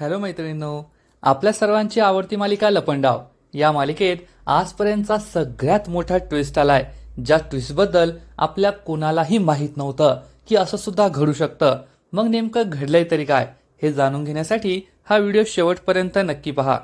Hello मैत्रिणींनो आपल्या सर्वांची आवडती मालिका लपंडाव. या मालिकेत आजपर्यंतचा सगळ्यात मोठा ट्विस्ट आलाय ज्या ट्विस्टबद्दल आपल्या कोणालाही माहीत नव्हतं की असं सुद्धा घडू शकतं. मग नेमकं घडलंय तरी काय हे जाणून घेण्यासाठी हा व्हिडिओ शेवटपर्यंत नक्की पहा.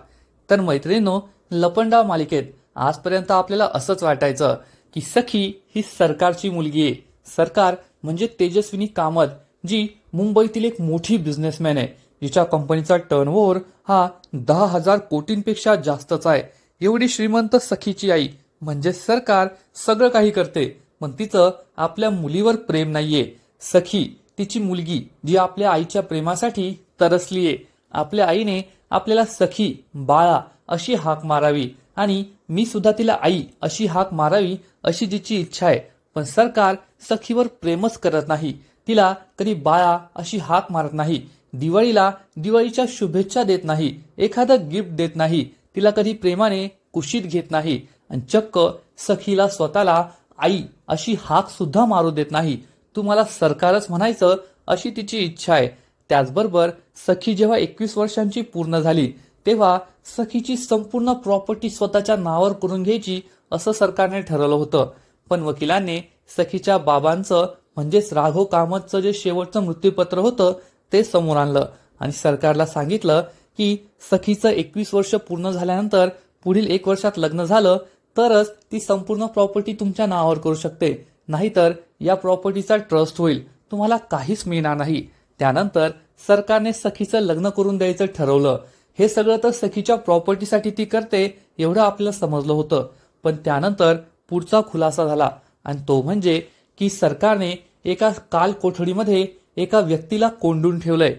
तर मैत्रिणींनो लपंडाव मालिकेत आजपर्यंत आपल्याला असंच वाटायचं की सखी ही सरकारची मुलगी आहे. सरकार म्हणजे तेजस्विनी कामत जी मुंबईतील एक मोठी बिझनेसमॅन आहे. जिच्या कंपनीचा टर्नओव्हर हा दहा हजार कोटींपेक्षा जास्तच आहे. एवढी श्रीमंत सखीची आई म्हणजे सरकार सगळं काही करते पण तिचं आपल्या मुलीवर प्रेम नाहीये. सखी तिची मुलगी जी आपल्या आईच्या प्रेमासाठी तरसलीये आपल्या आईने आपल्याला सखी बाळा अशी हाक मारावी आणि मी सुद्धा तिला आई अशी हाक मारावी अशी जिची इच्छा आहे. पण सरकार सखीवर प्रेमच करत नाही. तिला कधी बाळा अशी हाक मारत नाही. दिवाळीला दिवाळीच्या शुभेच्छा देत नाही एखादं गिफ्ट देत नाही तिला कधी प्रेमाने कुशीत घेत नाही आणि चक्क सखीला स्वतःला आई अशी हाक सुद्धा मारू देत नाही तुम्हाला सरकारच म्हणायचं अशी तिची इच्छा आहे. त्याचबरोबर सखी जेव्हा एकवीस वर्षांची पूर्ण झाली तेव्हा सखीची संपूर्ण प्रॉपर्टी स्वतःच्या नावावर करून घ्यायची असं सरकारने ठरवलं होतं. पण वकिलांनी सखीच्या बाबांचं म्हणजेच राघव कामतचं जे शेवटचं मृत्यूपत्र होतं ते समोर आणलं. आणि सरकारला सांगितलं की सखीचं एकवीस वर्ष पूर्ण झाल्यानंतर पुढील एक वर्षात लग्न झालं तरच ती संपूर्ण प्रॉपर्टी तुमच्या नावावर करू शकते. नाहीतर या प्रॉपर्टीचा ट्रस्ट होईल. तुम्हाला काहीच मिळणार नाही. त्यानंतर सरकारने सखीचं लग्न करून द्यायचं ठरवलं. हे सगळं तर सखीच्या प्रॉपर्टीसाठी ती करते एवढं आपल्याला समजलं होतं. पण त्यानंतर पुढचा खुलासा झाला. आणि तो म्हणजे की सरकारने एका काल कोठडीमध्ये एका व्यक्तीला कोंडून ठेवलंय.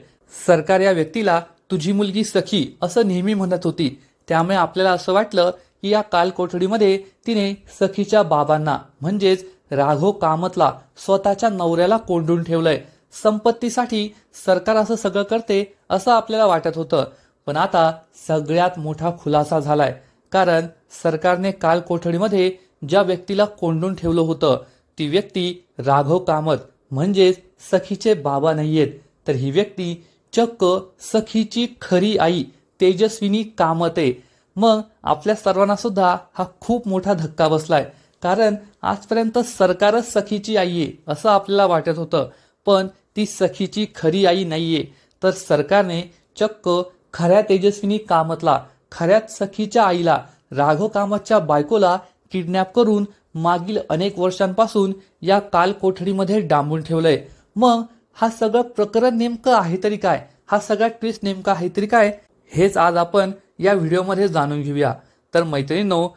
सरकार या व्यक्तीला तुझी मुलगी सखी असं नेहमी म्हणत होती. त्यामुळे आपल्याला असं वाटलं की या काल कोठडीमध्ये तिने सखीच्या बाबांना म्हणजेच राघव कामतला स्वतःच्या नवऱ्याला कोंडून ठेवलंय. संपत्तीसाठी सरकार असं सगळं करते असं आपल्याला वाटत होतं. पण आता सगळ्यात मोठा खुलासा झालाय. कारण सरकारने काल कोठडीमध्ये ज्या व्यक्तीला कोंडून ठेवलं होतं ती व्यक्ती राघव कामत. म्हणजेच सखीचे बाबा नाहीयेत तर ही व्यक्ती चक्क सखीची खरी आई तेजस्विनी कामते. मग आपल्या सर्वांना सुद्धा हा खूप मोठा धक्का बसलाय कारण आजपर्यंत सरकारच सखीची आई आहे असं आपल्याला वाटत होतं. पण ती सखीची खरी आई नाहीये तर सरकारने चक्क खऱ्या तेजस्विनी कामतला खऱ्याच सखीच्या आईला राघव कामतच्या बायकोला किडनॅप करून मागील अनेक वर्षांपासून या कालकोठडीमध्ये डांबून ठेवलंय. मग हा सगळं प्रकरण नेमकं आहे तरी काय? हा सगळा ट्विस्ट नेमका आहे तरी काय? हेच आज आपण या व्हिडिओमध्ये जाणून घेऊया. तर मैत्रिणींनो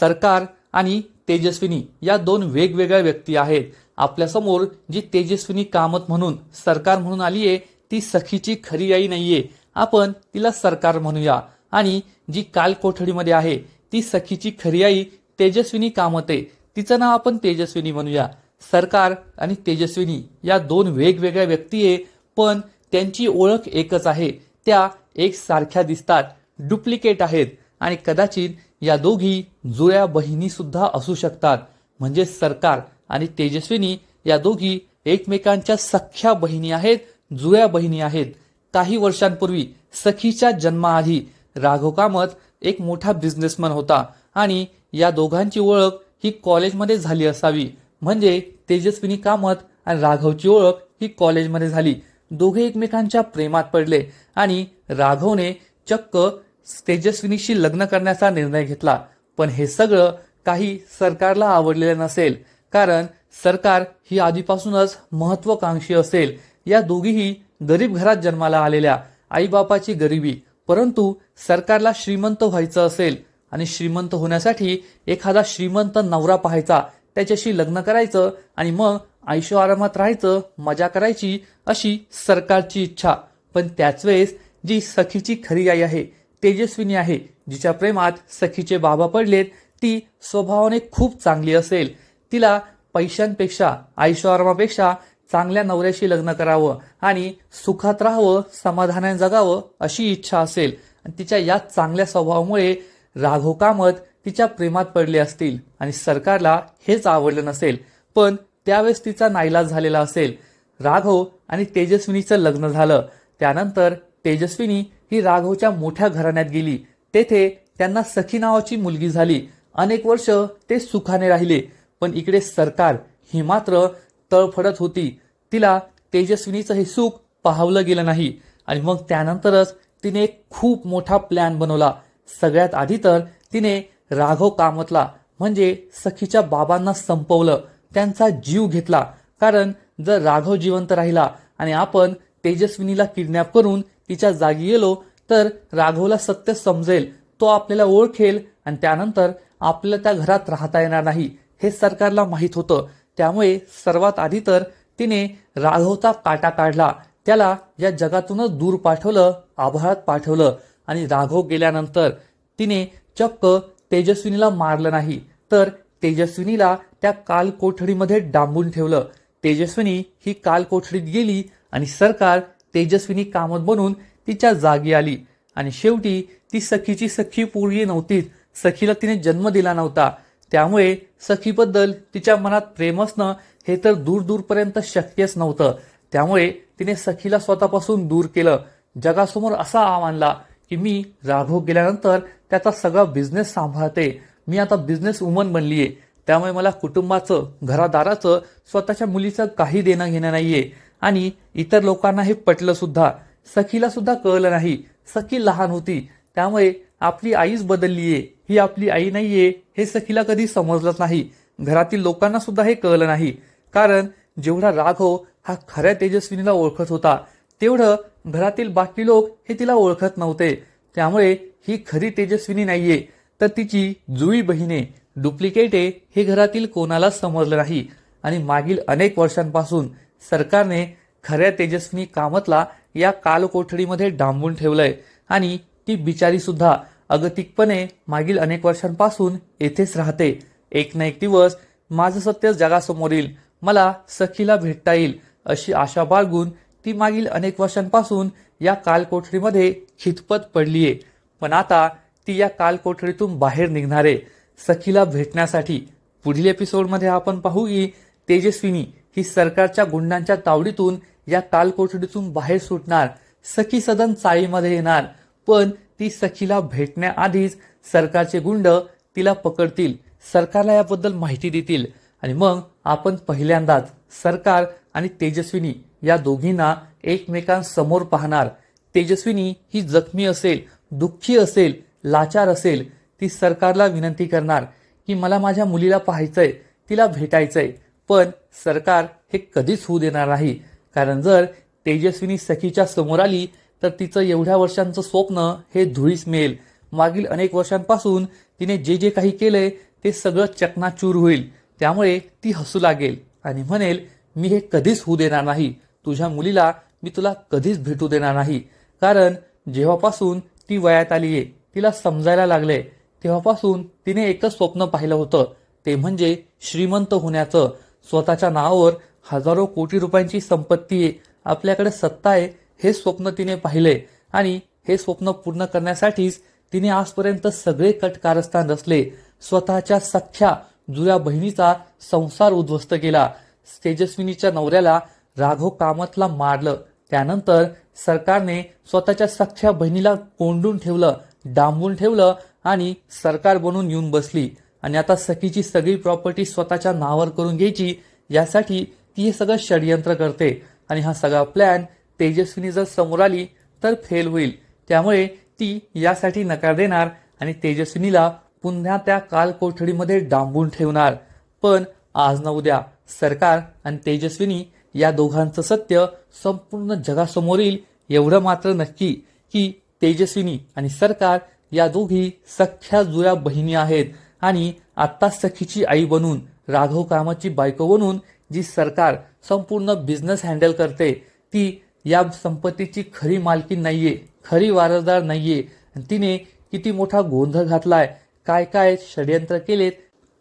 सरकार आणि तेजस्विनी या दोन वेगवेगळ्या व्यक्ती आहेत. आपल्यासमोर जी तेजस्विनी कामत म्हणून सरकार म्हणून आली आहे ती सखीची खरी आई नाहीये. आपण तिला सरकार म्हणूया. आणि जी काल कोठडीमध्ये आहे ती सखीची खरी आई तेजस्विनी कामते तिचं नाव आपण तेजस्विनी म्हणूया. सरकार आणि तेजस्विनी या दोन वेगवेगळ्या व्यक्ती आहे पण त्यांची ओळख एकच आहे. त्या एक सारख्या दिसतात डुप्लिकेट आहेत आणि कदाचित या दोघी जुळ्या बहिणी सुद्धा असू शकतात. म्हणजे सरकार आणि तेजस्विनी या दोघी एकमेकांच्या सख्या बहिणी आहेत जुळ्या बहिणी आहेत. काही वर्षांपूर्वी सखीच्या जन्माआधी राघव कामत एक मोठा बिझनेसमॅन होता आणि या दोघांची ओळख ही कॉलेजमध्ये झाली असावी. म्हणजे तेजस्विनी कामत आणि राघवची ओळख ही कॉलेजमध्ये झाली. दोघे एकमेकांच्या प्रेमात पडले आणि राघवने चक्क तेजस्विनीशी लग्न करण्याचा निर्णय घेतला. पण हे सगळं काही सरकारला आवडलेलं नसेल. कारण सरकार ही आधीपासूनच महत्वाकांक्षी असेल. या दोघीही गरीब घरात जन्माला आलेल्या आईबापाची गरिबी. परंतु सरकारला श्रीमंत व्हायचं असेल. आणि श्रीमंत होण्यासाठी एखादा श्रीमंत नवरा पाहायचा त्याच्याशी लग्न करायचं आणि मग आयुष्य आरामात राहायचं मजा करायची अशी सरकारची इच्छा. पण त्याच वेळेस जी सखीची खरी आई आहे तेजस्विनी आहे जिच्या प्रेमात सखीचे बाबा पडलेत ती स्वभावाने खूप चांगली असेल. तिला पैशांपेक्षा आयुष्यआरामापेक्षा चांगल्या नवऱ्याशी लग्न करावं आणि सुखात राहावं समाधानाने जगावं अशी इच्छा असेल. आणि तिच्या या चांगल्या स्वभावामुळे राघव कामत तिच्या प्रेमात पडले असतील आणि सरकारला हेच आवडलं नसेल पण त्यावेळेस तिचा नाईलाज झालेला असेल. राघव आणि तेजस्विनीचं लग्न झालं. त्यानंतर तेजस्विनी ही राघवच्या मोठ्या घराण्यात गेली. तेथे त्यांना सखी नावाची मुलगी झाली. अनेक वर्ष ते सुखाने राहिले पण इकडे सरकार ही मात्र तळफडत होती. तिला तेजस्विनीचं हे सुख पाहवलं गेलं नाही आणि मग त्यानंतरच तिने एक खूप मोठा प्लॅन बनवला. सगळ्यात आधी तर तिने राघव कामतला म्हणजे सखीच्या बाबांना संपवलं त्यांचा जीव घेतला. कारण जर राघव जिवंत राहिला आणि आपण तेजस्विनीला किडनॅप करून तिच्या जागी गेलो तर राघवला सत्य समजेल. तो आपल्याला ओळखेल आणि त्यानंतर आपल्याला त्या घरात राहता येणार नाही हे सरकारला माहीत होतं. त्यामुळे सर्वात आधी तर तिने राघवचा काटा काढला. त्याला या जगातूनच दूर पाठवलं आभाळात पाठवलं. आणि राघव गेल्यानंतर तिने चक्क तेजस्विनीला मारलं नाही. तर तेजस्विनीला त्या काल कोठडीमध्ये डांबून ठेवलं. तेजस्विनी ही काल कोठडीत गेली आणि सरकार तेजस्विनी कामत बनून तिच्या जागी आली. आणि शेवटी ती सखीची सखी पूर्वी नव्हतीच सखीला तिने जन्म दिला नव्हता. त्यामुळे सखीबद्दल तिच्या मनात प्रेम असणं हे तर दूर दूरपर्यंत शक्यच नव्हतं. त्यामुळे तिने सखीला स्वतःपासून दूर केलं. जगासमोर असा आव आणला की मी राघव गेल्यानंतर त्याचा सगळा बिझनेस सांभाळते. मी आता बिझनेस वुमन बनलीये. त्यामुळे मला कुटुंबाचं घरादाराचं स्वतःच्या मुलीचं काही देणं घेणं नाहीये. आणि इतर लोकांना हे पटलं सुद्धा. सखीला सुद्धा कळलं नाही. सखी लहान होती. त्यामुळे आपली आईच बदललीये. ही आपली आई नाहीये हे सखीला कधी समजलंच नाही. घरातील लोकांना सुद्धा हे कळलं नाही. कारण जेवढा राघव हा खऱ्या तेजस्विनीला ओळखत होता तेवढं घरातील बाकी लोक हे तिला ओळखत नव्हते. त्यामुळे ही खरी तेजस्विनी नाहीये. तर तिची जुळी बहिणे डुप्लिकेटे हे घरातील कोणाला समजलं नाही. आणि मागील अनेक वर्षांपासून सरकारने खऱ्या तेजस्विनी कामतला या कालकोठडीमध्ये डांबून ठेवलंय. आणि ती बिचारी सुद्धा अगतिकपणे मागील अनेक वर्षांपासून येथेच राहते. एक ना एक दिवस माझं सत्य जगासमोर येईल मला सखीला भेटता येईल अशी आशा बाळगून ती मागील अनेक वर्षांपासून या कालकोठडीमध्ये खितपत पडलीये. पण आता ती या कालकोठडीतून बाहेर निघणार आहे सखीला भेटण्यासाठी पुढील एपिसोडमध्ये आपण पाहू की तेजस्विनी ही सरकारच्या गुंडांच्या तावडीतून या कालकोठडीतून बाहेर सुटणार सखी सदन चाळीमध्ये येणार पण ती सखीला भेटण्याआधीच सरकारचे गुंड तिला पकडतील सरकारला याबद्दल माहिती देतील. आणि मग आपण पहिल्यांदाच सरकार आणि तेजस्विनी या दोघींना एकमेकांसमोर पाहणार. तेजस्विनी ही जखमी असेल दुःखी असेल लाचार असेल ती सरकारला विनंती करणार की मला माझ्या मुलीला पाहायचंय तिला भेटायचंय पण सरकार हे कधीच होऊ देणार नाही. कारण जर तेजस्विनी सखीच्या समोर आली तर तिचं एवढ्या वर्षांचं स्वप्न हे धुळीस मिळेल. मागील अनेक वर्षांपासून तिने जे जे काही केलंय ते सगळं चकनाचूर होईल. त्यामुळे ती हसू लागेल आणि म्हणेल मी हे कधीच होऊ देणार नाही. तुझ्या मुलीला मी तुला कधीच भेटू देणार नाही. कारण जेव्हापासून ती वयात आलीये तिला समजायला लागले तेव्हापासून तिने एकच स्वप्न पाहिलं होतं. ते म्हणजे श्रीमंत होण्याचं. स्वतःच्या नावावर हजारो कोटी रुपयांची संपत्ती आहे. आपल्याकडे सत्ता आहे हे स्वप्न तिने पाहिले आणि हे स्वप्न पूर्ण करण्यासाठीच तिने आजपर्यंत सगळे कट कारस्थान रचले. स्वतःच्या सख्या जुऱ्या बहिणीचा संसार उद्ध्वस्त केला. तेजस्विनीच्या नवऱ्याला राघव कामतला मारलं. त्यानंतर सरकारने स्वतःच्या सख्ख्या बहिणीला कोंडून ठेवलं डांबून ठेवलं आणि सरकार बनून येऊन बसली. आणि आता सखीची सगळी प्रॉपर्टी स्वतःच्या नावावर करून घ्यायची यासाठी ती हे सगळं षडयंत्र करते. आणि हा सगळा प्लॅन तेजस्विनी जर समोर आली तर फेल होईल. त्यामुळे ती यासाठी नकार देणार आणि तेजस्विनीला पुन्हा त्या काल कोठडीमध्ये डांबून ठेवणार. पण आज न उद्या सरकार आणि तेजस्विनी या दोघांचं सत्य संपूर्ण जगासमोर येईल एवढं मात्र नक्की की तेजस्विनी आणि सरकार या दोघी सख्या जुळ्या बहिणी आहेत आणि आत्ता सखीची आई बनून राघव कामाची बायको बनून जी सरकार संपूर्ण बिझनेस हँडल करते ती या संपत्तीची खरी मालकी नाहीये खरी वारसदार नाहीये. तिने किती मोठा गोंधळ घातलाय काय काय षडयंत्र केलेत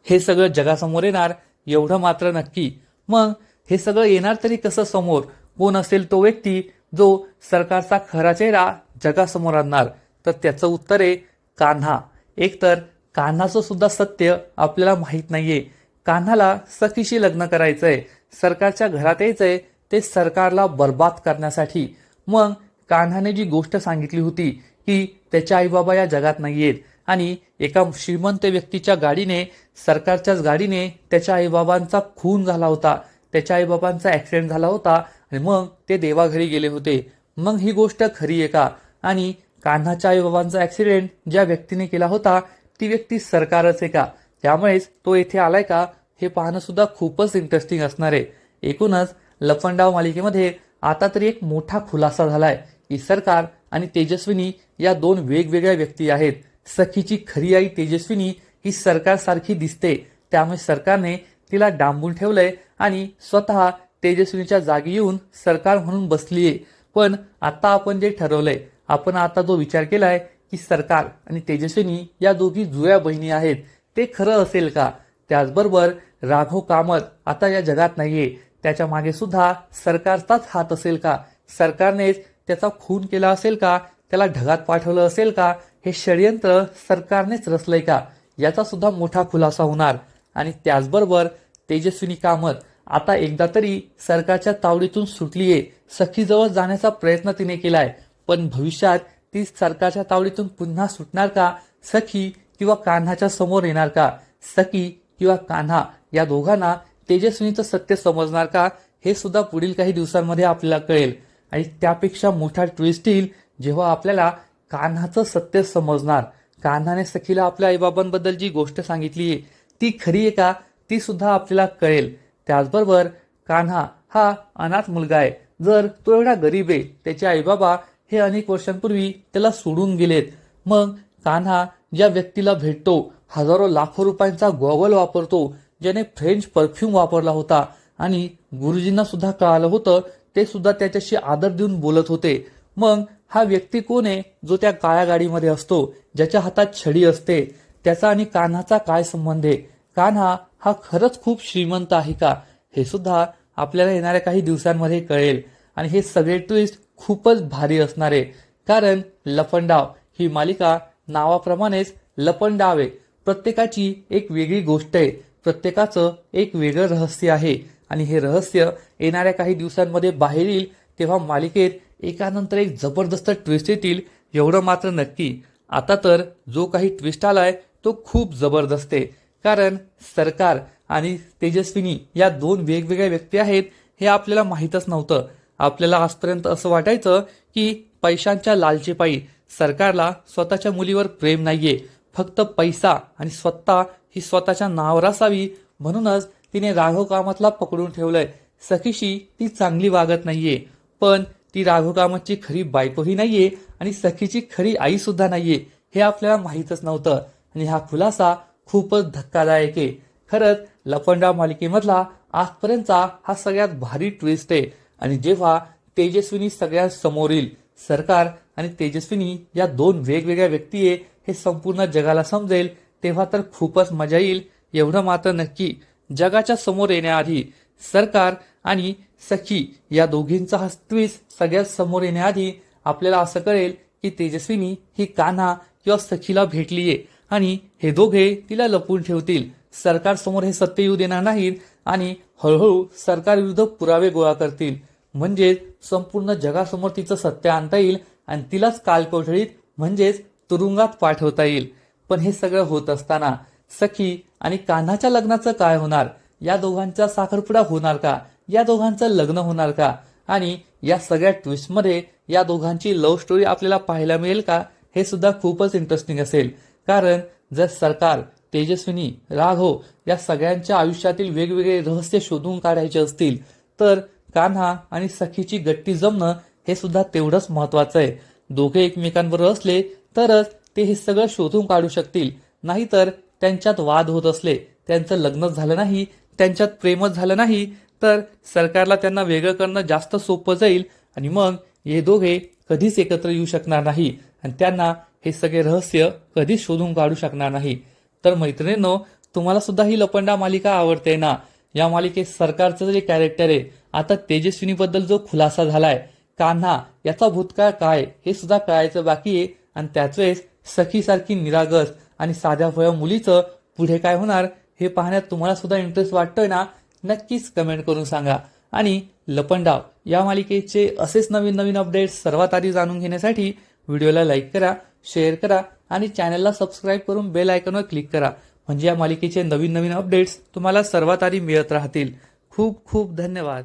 हे सगळं जगासमोर येणार एवढं मात्र नक्की. मग हे सगळं येणार तरी कसं समोर? कोण असेल तो व्यक्ती जो सरकारचा खरा चेहरा जगासमोर आणणार? तर त्याचं उत्तर आहे कान्हा. एकतर कान्हाचं सुद्धा सत्य आपल्याला माहीत नाहीये. कान्हाला सखीशी लग्न करायचंय. सरकारच्या घरात यायचंय ते सरकारला बर्बाद करण्यासाठी. मग कान्हाने जी गोष्ट सांगितली होती की त्याच्या आईबाबा या जगात नाहीयेत आणि एका श्रीमंत व्यक्तीच्या गाडीने सरकारच्याच गाडीने त्याच्या आईबाबांचा खून झाला होता. त्याच्या आईबाबांचा ॲक्सिडेंट झाला होता आणि मग ते देवाघरी गेले होते. मग ही गोष्ट खरी आहे का? आणि कान्हाच्या आईबाबांचा ॲक्सिडेंट ज्या व्यक्तीने केला होता ती व्यक्ती सरकारच आहे का? त्यामुळेच तो येथे आलाय का? हे पाहणं सुद्धा खूपच इंटरेस्टिंग असणार आहे. एकूणच लपंडाव मालिकेमध्ये आता तरी एक मोठा खुलासा झालाय. की सरकार आणि तेजस्विनी या दोन वेगवेगळ्या व्यक्ती आहेत. सखीची खरी आई तेजस्विनी ही सरकारसारखी दिसते. त्यामुळे सरकारने तिला डांबून ठेवलंय आणि स्वतः तेजस्विनीच्या जागी येऊन सरकार म्हणून बसली आहे पण आता आपण जे ठरवलंय आपण आता जो विचार केलाय की सरकार आणि तेजस्विनी या दोघी जुळ्या बहिणी आहेत ते खरं असेल का? त्याचबरोबर राघव कामत आता या जगात नाहीये. त्याच्यामागे सुद्धा सरकारचाच हात असेल का? सरकारनेच त्याचा खून केला असेल का? त्याला ढगात पाठवलं असेल का? हे षडयंत्र सरकारनेच रचलंय का? याचा सुद्धा मोठा खुलासा होणार. आणि त्याचबरोबर तेजस्विनी कामत आता एकदा तरी सरकारच्या तावडीतून सुटलीये. सखीजवळ जाण्याचा प्रयत्न तिने केलाय. पण भविष्यात ती सरकारच्या तावडीतून पुन्हा सुटणार का? सखी किंवा कान्हाच्या समोर येणार का? सखी किंवा कान्हा या दोघांना तेजस्विनीचं सत्य समजणार का? हे सुद्धा पुढील काही दिवसांमध्ये आपल्याला कळेल. आणि त्यापेक्षा मोठा ट्विस्ट येईल जेव्हा आपल्याला कान्हाचं सत्य समजणार. कान्हाने सखीला आपल्या आईबाबांबद्दल जी गोष्ट सांगितली आहे ती खरी आहे का? ती सुद्धा आपल्याला कळेल. त्याचबरोबर कान्हा हा अनाथ मुलगा आहे. जर तो एवढा गरीब आहे त्याचे आईबाबा हे अनेक वर्षांपूर्वी त्याला सोडून गेलेत. मग कान्हा ज्या व्यक्तीला भेटतो हजारो लाखो रुपयांचा गॉगल वापरतो ज्याने फ्रेंच परफ्यूम वापरला होता आणि गुरुजींना सुद्धा कळालं होतं ते सुद्धा त्याच्याशी आदर देऊन बोलत होते. मग हा व्यक्ती कोण आहे? जो त्या काळ्या गाडीमध्ये असतो ज्याच्या हातात छडी असते. त्याचा आणि कान्हाचा काय संबंध आहे? कान्हा हा खरंच खूप श्रीमंत आहे का? हे सुद्धा आपल्याला येणाऱ्या काही दिवसांमध्ये कळेल. आणि हे सगळे ट्विस्ट खूपच भारी असणार. आहे कारण लपंडाव ही मालिका नावाप्रमाणेच लपंडाव. आहे प्रत्येकाची एक वेगळी गोष्ट आहे. प्रत्येकाचं एक वेगळं रहस्य आहे. आणि हे रहस्य येणाऱ्या काही दिवसांमध्ये बाहेर येईल तेव्हा मालिकेत एकानंतर एक जबरदस्त ट्विस्ट येतील एवढं मात्र नक्की. आता तर जो काही ट्विस्ट आलाय तो खूप जबरदस्त आहे. कारण सरकार आणि तेजस्विनी या दोन वेगवेगळ्या व्यक्ती आहेत हे आपल्याला माहीतच नव्हतं. आपल्याला आजपर्यंत असं वाटायचं की पैशांच्या लालचेपायी सरकारला स्वतःच्या मुलीवर प्रेम नाहीये. फक्त पैसा आणि स्वतः ही स्वतःच्या नावावर असावी म्हणूनच तिने राघव कामतला पकडून ठेवलंय. सखीशी ती चांगली वागत नाहीये. पण ती राघव कामतची खरी बायकोही नाहीये आणि सखीची खरी आई सुद्धा नाहीये हे आपल्याला माहीतच नव्हतं. आणि हा खुलासा खूपच धक्कादायक आहे. खरंच लपंडा मालिकेमधला आजपर्यंतचा हा सगळ्यात भारी ट्विस्ट आहे. आणि जेव्हा तेजस्विनी सगळ्यात समोर येईल सरकार आणि तेजस्विनी या दोन वेगवेगळ्या व्यक्ती आहे हे संपूर्ण जगाला समजेल तेव्हा तर खूपच मजा येईल. एवढं मात्र नक्की जगाच्या समोर येण्याआधी सरकार आणि सखी या दोघींचा हा ट्विस्ट सगळ्यात समोर येण्याआधी आपल्याला असं कळेल की तेजस्विनी ही कान्हा किंवा सखीला भेटलीये. आणि हे दोघे तिला लपवून ठेवतील. सरकारसमोर हे सत्य येऊ देणार नाहीत आणि हळूहळू सरकारविरुद्ध पुरावे गोळा करतील. म्हणजेच संपूर्ण जगासमोर तिचं सत्य आणता येईल आणि तिलाच कालकोठडीत म्हणजेच तुरुंगात पाठवता येईल. पण हे सगळं होत असताना सखी आणि कान्हाच्या लग्नाचं काय होणार? या दोघांचा साखरपुडा होणार का? या दोघांचं लग्न होणार का? आणि या सगळ्या ट्विस्टमध्ये या दोघांची लव्ह स्टोरी आपल्याला पाहायला मिळेल का? हे सुद्धा खूपच इंटरेस्टिंग असेल. कारण जर सरकार तेजस्विनी राघव या सगळ्यांच्या आयुष्यातील वेगवेगळे रहस्य शोधून काढायचे असतील तर कान्हा आणि सखीची गट्टी जमणं हे सुद्धा तेवढंच महत्वाचं आहे. दोघे एकमेकांवर असले तरच ते हे सगळं शोधून काढू शकतील. नाहीतर त्यांच्यात वाद होत असले त्यांचं लग्नच झालं नाही त्यांच्यात प्रेमच झालं नाही तर सरकारला त्यांना वेगळं करणं जास्त सोपं जाईल आणि मग हे दोघे कधीच एकत्र येऊ शकणार नाही. आणि त्यांना हे सगळे रहस्य कधीच शोधून काढू शकणार नाही. तर मैत्रिणींनो तुम्हाला सुद्धा ही लपंडा मालिका आवडते ना? या मालिकेत सरकारचं जे कॅरेक्टर आहे आता तेजस्विनीबद्दल जो खुलासा झालाय कान्हा याचा भूतकाळ काय? हे सुद्धा कळायचं बाकी आहे. आणि त्याच वेळेस सखीसारखी निरागस आणि साध्या भया मुलीचं पुढे काय होणार? हे पाहण्यात तुम्हाला सुद्धा इंटरेस्ट वाटतोय ना? नक्कीच कमेंट करून सांगा. आणि लपंडाव या मालिकेचे असेच नवीन नवीन अपडेट्स सर्वात आधी जाणून घेण्यासाठी व्हिडिओला लाईक करा. शेअर करा आणि चॅनलला सबस्क्राईब करून बेल आयकॉनवर क्लिक करा. म्हणजे या मालिकेचे नवीन नवीन अपडेट्स तुम्हाला सर्वात आधी मिळत राहतील. खूप खूप धन्यवाद.